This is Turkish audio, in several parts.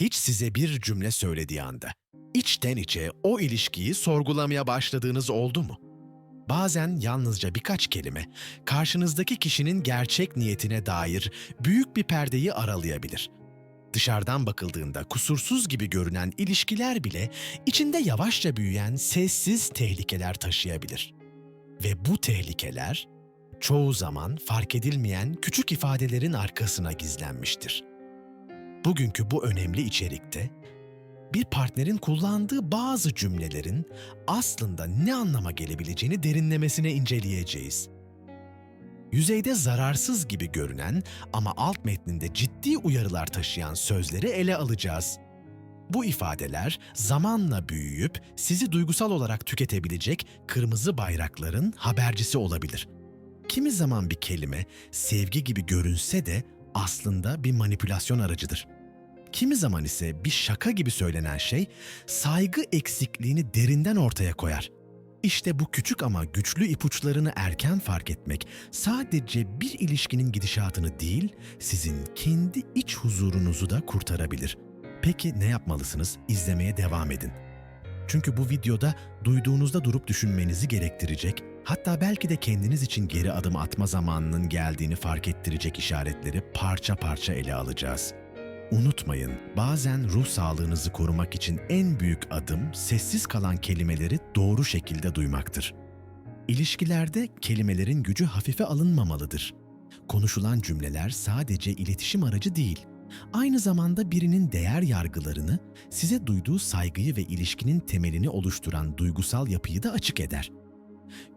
Hiç size bir cümle söylediği anda, içten içe o ilişkiyi sorgulamaya başladığınız oldu mu? Bazen yalnızca birkaç kelime, karşınızdaki kişinin gerçek niyetine dair büyük bir perdeyi aralayabilir. Dışarıdan bakıldığında kusursuz gibi görünen ilişkiler bile içinde yavaşça büyüyen sessiz tehlikeler taşıyabilir. Ve bu tehlikeler çoğu zaman fark edilmeyen küçük ifadelerin arkasına gizlenmiştir. Bugünkü bu önemli içerikte bir partnerin kullandığı bazı cümlelerin aslında ne anlama gelebileceğini derinlemesine inceleyeceğiz. Yüzeyde zararsız gibi görünen ama alt metninde ciddi uyarılar taşıyan sözleri ele alacağız. Bu ifadeler zamanla büyüyüp sizi duygusal olarak tüketebilecek kırmızı bayrakların habercisi olabilir. Kimi zaman bir kelime sevgi gibi görünse de aslında bir manipülasyon aracıdır. Kimi zaman ise bir şaka gibi söylenen şey saygı eksikliğini derinden ortaya koyar. İşte bu küçük ama güçlü ipuçlarını erken fark etmek sadece bir ilişkinin gidişatını değil, sizin kendi iç huzurunuzu da kurtarabilir. Peki ne yapmalısınız? İzlemeye devam edin. Çünkü bu videoda duyduğunuzda durup düşünmenizi gerektirecek, hatta belki de kendiniz için geri adım atma zamanının geldiğini fark ettirecek işaretleri parça parça ele alacağız. Unutmayın, bazen ruh sağlığınızı korumak için en büyük adım sessiz kalan kelimeleri doğru şekilde duymaktır. İlişkilerde kelimelerin gücü hafife alınmamalıdır. Konuşulan cümleler sadece iletişim aracı değil, aynı zamanda birinin değer yargılarını, size duyduğu saygıyı ve ilişkinin temelini oluşturan duygusal yapıyı da açık eder.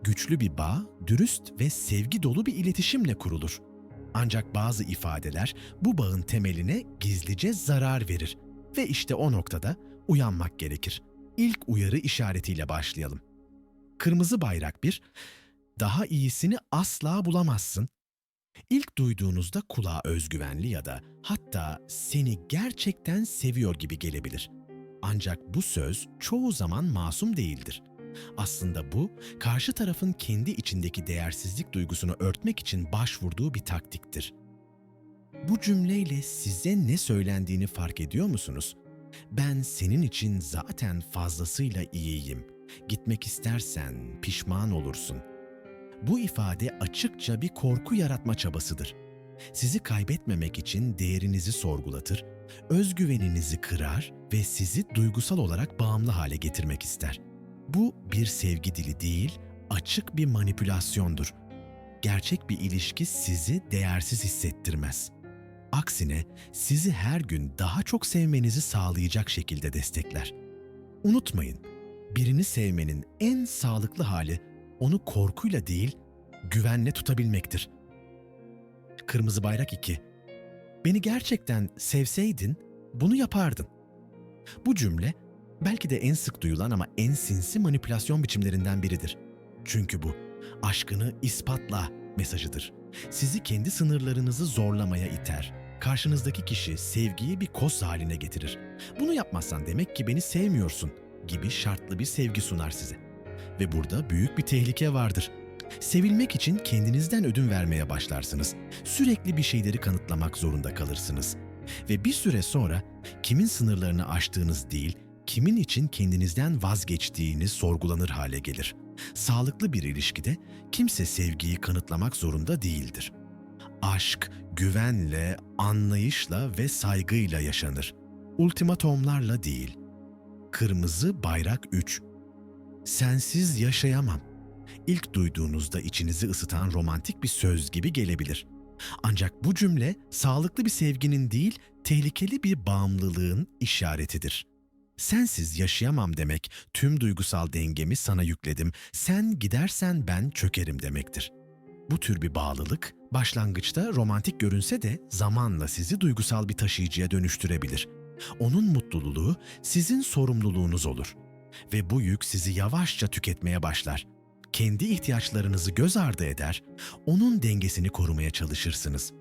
Güçlü bir bağ, dürüst ve sevgi dolu bir iletişimle kurulur. Ancak bazı ifadeler bu bağın temeline gizlice zarar verir ve işte o noktada uyanmak gerekir. İlk uyarı işaretiyle başlayalım. Kırmızı bayrak bir, daha iyisini asla bulamazsın. İlk duyduğunuzda kulağa özgüvenli ya da hatta seni gerçekten seviyor gibi gelebilir. Ancak bu söz çoğu zaman masum değildir. Aslında bu, karşı tarafın kendi içindeki değersizlik duygusunu örtmek için başvurduğu bir taktiktir. Bu cümleyle size ne söylendiğini fark ediyor musunuz? Ben senin için zaten fazlasıyla iyiyim. Gitmek istersen pişman olursun. Bu ifade açıkça bir korku yaratma çabasıdır. Sizi kaybetmemek için değerinizi sorgulatır, özgüveninizi kırar ve sizi duygusal olarak bağımlı hale getirmek ister. Bu bir sevgi dili değil, açık bir manipülasyondur. Gerçek bir ilişki sizi değersiz hissettirmez. Aksine sizi her gün daha çok sevmenizi sağlayacak şekilde destekler. Unutmayın, birini sevmenin en sağlıklı hali onu korkuyla değil, güvenle tutabilmektir. Kırmızı bayrak 2. Beni gerçekten sevseydin bunu yapardın. Bu cümle belki de en sık duyulan ama en sinsi manipülasyon biçimlerinden biridir. Çünkü bu aşkını ispatla mesajıdır. Sizi kendi sınırlarınızı zorlamaya iter. Karşınızdaki kişi sevgiyi bir koz haline getirir. Bunu yapmazsan demek ki beni sevmiyorsun gibi şartlı bir sevgi sunar size. Ve burada büyük bir tehlike vardır. Sevilmek için kendinizden ödün vermeye başlarsınız. Sürekli bir şeyleri kanıtlamak zorunda kalırsınız. Ve bir süre sonra kimin sınırlarını aştığınız değil, kimin için kendinizden vazgeçtiğiniz sorgulanır hale gelir. Sağlıklı bir ilişkide kimse sevgiyi kanıtlamak zorunda değildir. Aşk, güvenle, anlayışla ve saygıyla yaşanır. Ultimatomlarla değil. Kırmızı bayrak 3. Sensiz yaşayamam. İlk duyduğunuzda içinizi ısıtan romantik bir söz gibi gelebilir. Ancak bu cümle sağlıklı bir sevginin değil, tehlikeli bir bağımlılığın işaretidir. Sensiz yaşayamam demek, tüm duygusal dengemi sana yükledim, sen gidersen ben çökerim demektir. Bu tür bir bağlılık, başlangıçta romantik görünse de zamanla sizi duygusal bir taşıyıcıya dönüştürebilir. Onun mutluluğu sizin sorumluluğunuz olur. Ve bu yük sizi yavaşça tüketmeye başlar. Kendi ihtiyaçlarınızı göz ardı eder, onun dengesini korumaya çalışırsınız.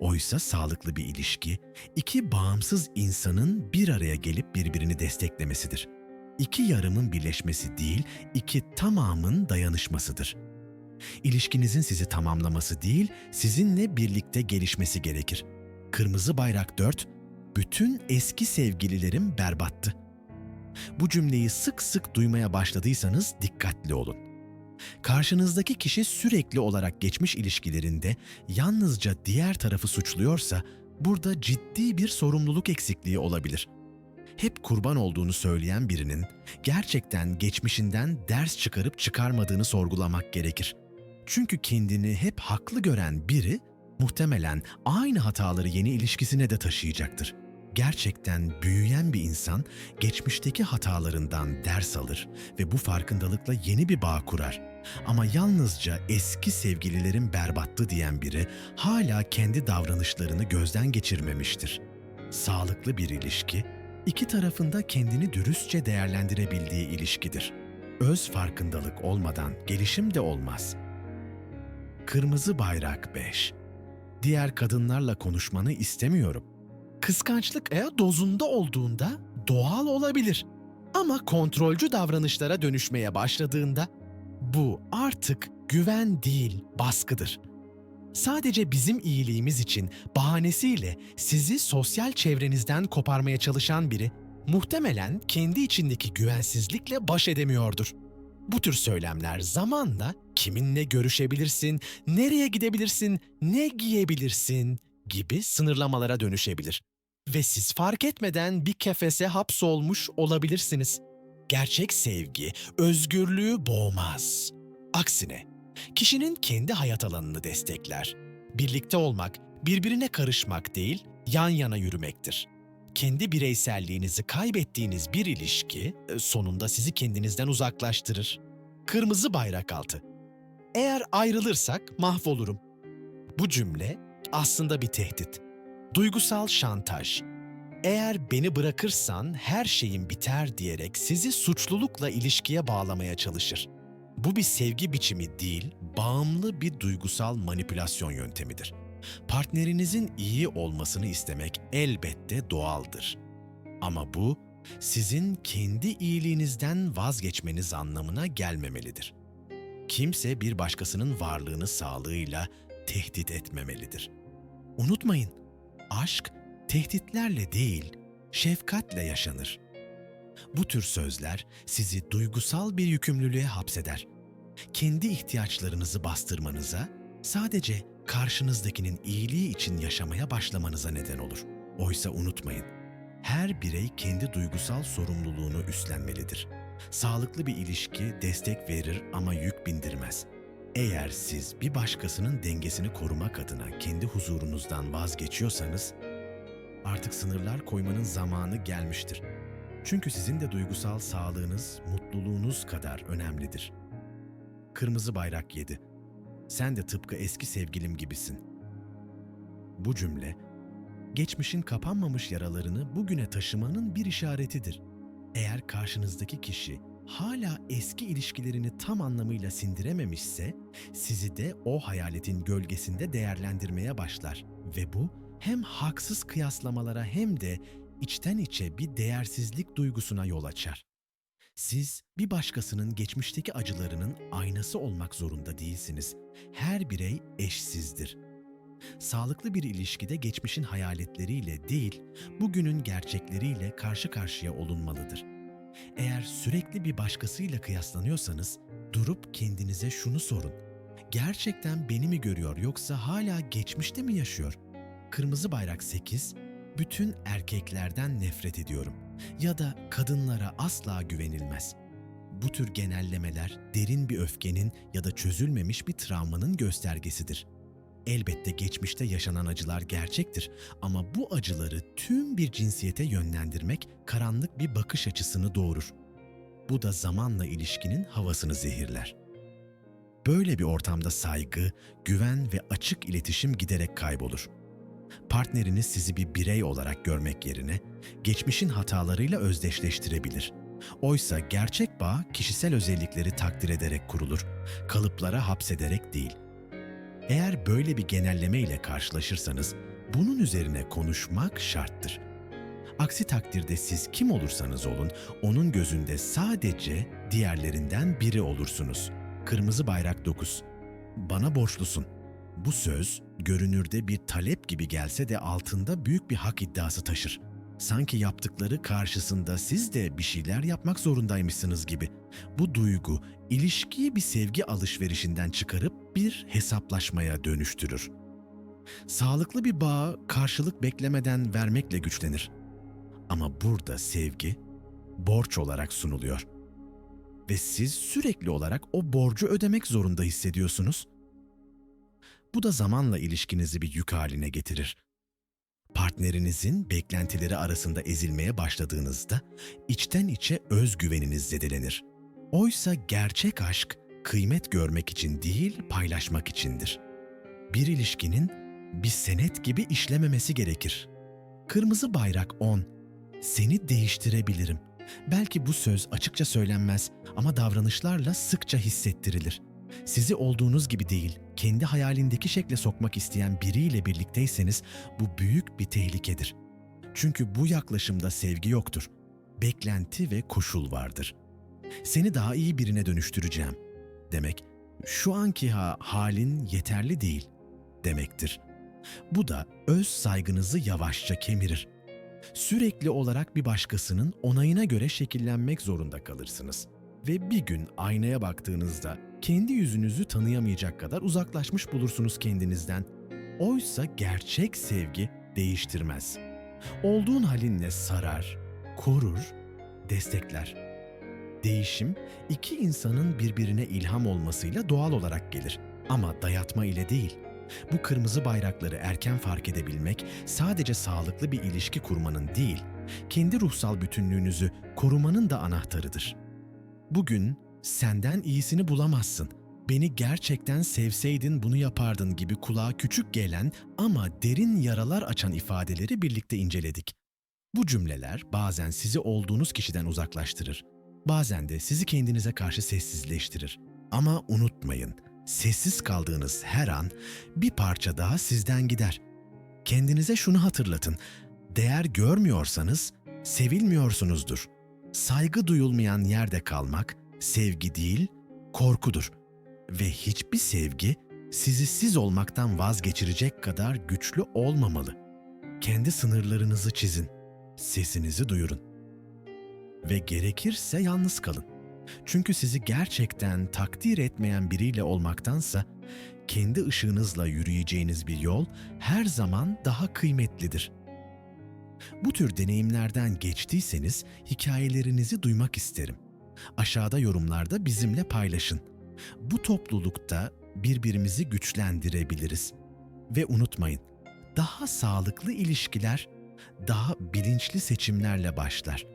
Oysa sağlıklı bir ilişki, iki bağımsız insanın bir araya gelip birbirini desteklemesidir. İki yarımın birleşmesi değil, iki tamamın dayanışmasıdır. İlişkinizin sizi tamamlaması değil, sizinle birlikte gelişmesi gerekir. Kırmızı bayrak 4, bütün eski sevgililerim berbattı. Bu cümleyi sık sık duymaya başladıysanız dikkatli olun. Karşınızdaki kişi sürekli olarak geçmiş ilişkilerinde yalnızca diğer tarafı suçluyorsa burada ciddi bir sorumluluk eksikliği olabilir. Hep kurban olduğunu söyleyen birinin gerçekten geçmişinden ders çıkarıp çıkarmadığını sorgulamak gerekir. Çünkü kendini hep haklı gören biri muhtemelen aynı hataları yeni ilişkisine de taşıyacaktır. Gerçekten büyüyen bir insan geçmişteki hatalarından ders alır ve bu farkındalıkla yeni bir bağ kurar. Ama yalnızca eski sevgililerin berbattı diyen biri hala kendi davranışlarını gözden geçirmemiştir. Sağlıklı bir ilişki, iki tarafında kendini dürüstçe değerlendirebildiği ilişkidir. Öz farkındalık olmadan gelişim de olmaz. Kırmızı bayrak 5. Diğer kadınlarla konuşmanı istemiyorum. Kıskançlık eğer dozunda olduğunda doğal olabilir. Ama kontrolcü davranışlara dönüşmeye başladığında bu artık güven değil, baskıdır. Sadece bizim iyiliğimiz için bahanesiyle sizi sosyal çevrenizden koparmaya çalışan biri muhtemelen kendi içindeki güvensizlikle baş edemiyordur. Bu tür söylemler zamanla kiminle görüşebilirsin, nereye gidebilirsin, ne giyebilirsin gibi sınırlamalara dönüşebilir. Ve siz fark etmeden bir kefese hapsolmuş olabilirsiniz. Gerçek sevgi özgürlüğü boğmaz. Aksine kişinin kendi hayat alanını destekler. Birlikte olmak, birbirine karışmak değil, yan yana yürümektir. Kendi bireyselliğinizi kaybettiğiniz bir ilişki e, sonunda sizi kendinizden uzaklaştırır. Kırmızı bayrak altı. Eğer ayrılırsak mahvolurum. Bu cümle aslında bir tehdit. Duygusal şantaj. Eğer beni bırakırsan her şeyin biter diyerek sizi suçlulukla ilişkiye bağlamaya çalışır. Bu bir sevgi biçimi değil, bağımlı bir duygusal manipülasyon yöntemidir. Partnerinizin iyi olmasını istemek elbette doğaldır. Ama bu sizin kendi iyiliğinizden vazgeçmeniz anlamına gelmemelidir. Kimse bir başkasının varlığını sağlığıyla tehdit etmemelidir. Unutmayın, aşk tehditlerle değil, şefkatle yaşanır. Bu tür sözler sizi duygusal bir yükümlülüğe hapseder. Kendi ihtiyaçlarınızı bastırmanıza, sadece karşınızdakinin iyiliği için yaşamaya başlamanıza neden olur. Oysa unutmayın, her birey kendi duygusal sorumluluğunu üstlenmelidir. Sağlıklı bir ilişki destek verir ama yük bindirmez. Eğer siz bir başkasının dengesini korumak adına kendi huzurunuzdan vazgeçiyorsanız, artık sınırlar koymanın zamanı gelmiştir. Çünkü sizin de duygusal sağlığınız, mutluluğunuz kadar önemlidir. Kırmızı bayrak yedi. Sen de tıpkı eski sevgilim gibisin. Bu cümle, geçmişin kapanmamış yaralarını bugüne taşımanın bir işaretidir. Eğer karşınızdaki kişi hala eski ilişkilerini tam anlamıyla sindirememişse, sizi de o hayaletin gölgesinde değerlendirmeye başlar ve bu hem haksız kıyaslamalara hem de içten içe bir değersizlik duygusuna yol açar. Siz bir başkasının geçmişteki acılarının aynası olmak zorunda değilsiniz. Her birey eşsizdir. Sağlıklı bir ilişkide geçmişin hayaletleriyle değil, bugünün gerçekleriyle karşı karşıya olunmalıdır. Eğer sürekli bir başkasıyla kıyaslanıyorsanız, durup kendinize şunu sorun. Gerçekten beni mi görüyor yoksa hala geçmişte mi yaşıyor? Kırmızı bayrak 8, bütün erkeklerden nefret ediyorum ya da kadınlara asla güvenilmez. Bu tür genellemeler derin bir öfkenin ya da çözülmemiş bir travmanın göstergesidir. Elbette geçmişte yaşanan acılar gerçektir ama bu acıları tüm bir cinsiyete yönlendirmek karanlık bir bakış açısını doğurur. Bu da zamanla ilişkinin havasını zehirler. Böyle bir ortamda saygı, güven ve açık iletişim giderek kaybolur partneriniz sizi bir birey olarak görmek yerine geçmişin hatalarıyla özdeşleştirebilir. Oysa gerçek bağ kişisel özellikleri takdir ederek kurulur, kalıplara hapsederek değil. Eğer böyle bir genelleme ile karşılaşırsanız bunun üzerine konuşmak şarttır. Aksi takdirde siz kim olursanız olun, onun gözünde sadece diğerlerinden biri olursunuz. Kırmızı bayrak 9. Bana borçlusun. Bu söz görünürde bir talep gibi gelse de altında büyük bir hak iddiası taşır. Sanki yaptıkları karşısında siz de bir şeyler yapmak zorundaymışsınız gibi. Bu duygu ilişkiyi bir sevgi alışverişinden çıkarıp bir hesaplaşmaya dönüştürür. Sağlıklı bir bağ karşılık beklemeden vermekle güçlenir. Ama burada sevgi borç olarak sunuluyor. Ve siz sürekli olarak o borcu ödemek zorunda hissediyorsunuz. Bu da zamanla ilişkinizi bir yük haline getirir. Partnerinizin beklentileri arasında ezilmeye başladığınızda içten içe özgüveniniz zedelenir. Oysa gerçek aşk kıymet görmek için değil, paylaşmak içindir. Bir ilişkinin bir senet gibi işlememesi gerekir. Kırmızı bayrak 10. Seni değiştirebilirim. Belki bu söz açıkça söylenmez ama davranışlarla sıkça hissettirilir. Sizi olduğunuz gibi değil, kendi hayalindeki şekle sokmak isteyen biriyle birlikteyseniz bu büyük bir tehlikedir. Çünkü bu yaklaşımda sevgi yoktur. Beklenti ve koşul vardır. Seni daha iyi birine dönüştüreceğim demek şu anki ha halin yeterli değil demektir. Bu da öz saygınızı yavaşça kemirir. Sürekli olarak bir başkasının onayına göre şekillenmek zorunda kalırsınız. Ve bir gün aynaya baktığınızda kendi yüzünüzü tanıyamayacak kadar uzaklaşmış bulursunuz kendinizden. Oysa gerçek sevgi değiştirmez. Olduğun halinle sarar, korur, destekler. Değişim iki insanın birbirine ilham olmasıyla doğal olarak gelir ama dayatma ile değil. Bu kırmızı bayrakları erken fark edebilmek sadece sağlıklı bir ilişki kurmanın değil, kendi ruhsal bütünlüğünüzü korumanın da anahtarıdır. Bugün senden iyisini bulamazsın. Beni gerçekten sevseydin bunu yapardın gibi kulağa küçük gelen ama derin yaralar açan ifadeleri birlikte inceledik. Bu cümleler bazen sizi olduğunuz kişiden uzaklaştırır. Bazen de sizi kendinize karşı sessizleştirir. Ama unutmayın, sessiz kaldığınız her an bir parça daha sizden gider. Kendinize şunu hatırlatın. Değer görmüyorsanız sevilmiyorsunuzdur. Saygı duyulmayan yerde kalmak sevgi değil, korkudur. Ve hiçbir sevgi sizi siz olmaktan vazgeçirecek kadar güçlü olmamalı. Kendi sınırlarınızı çizin. Sesinizi duyurun. Ve gerekirse yalnız kalın. Çünkü sizi gerçekten takdir etmeyen biriyle olmaktansa kendi ışığınızla yürüyeceğiniz bir yol her zaman daha kıymetlidir. Bu tür deneyimlerden geçtiyseniz hikayelerinizi duymak isterim. Aşağıda yorumlarda bizimle paylaşın. Bu toplulukta birbirimizi güçlendirebiliriz. Ve unutmayın, daha sağlıklı ilişkiler daha bilinçli seçimlerle başlar.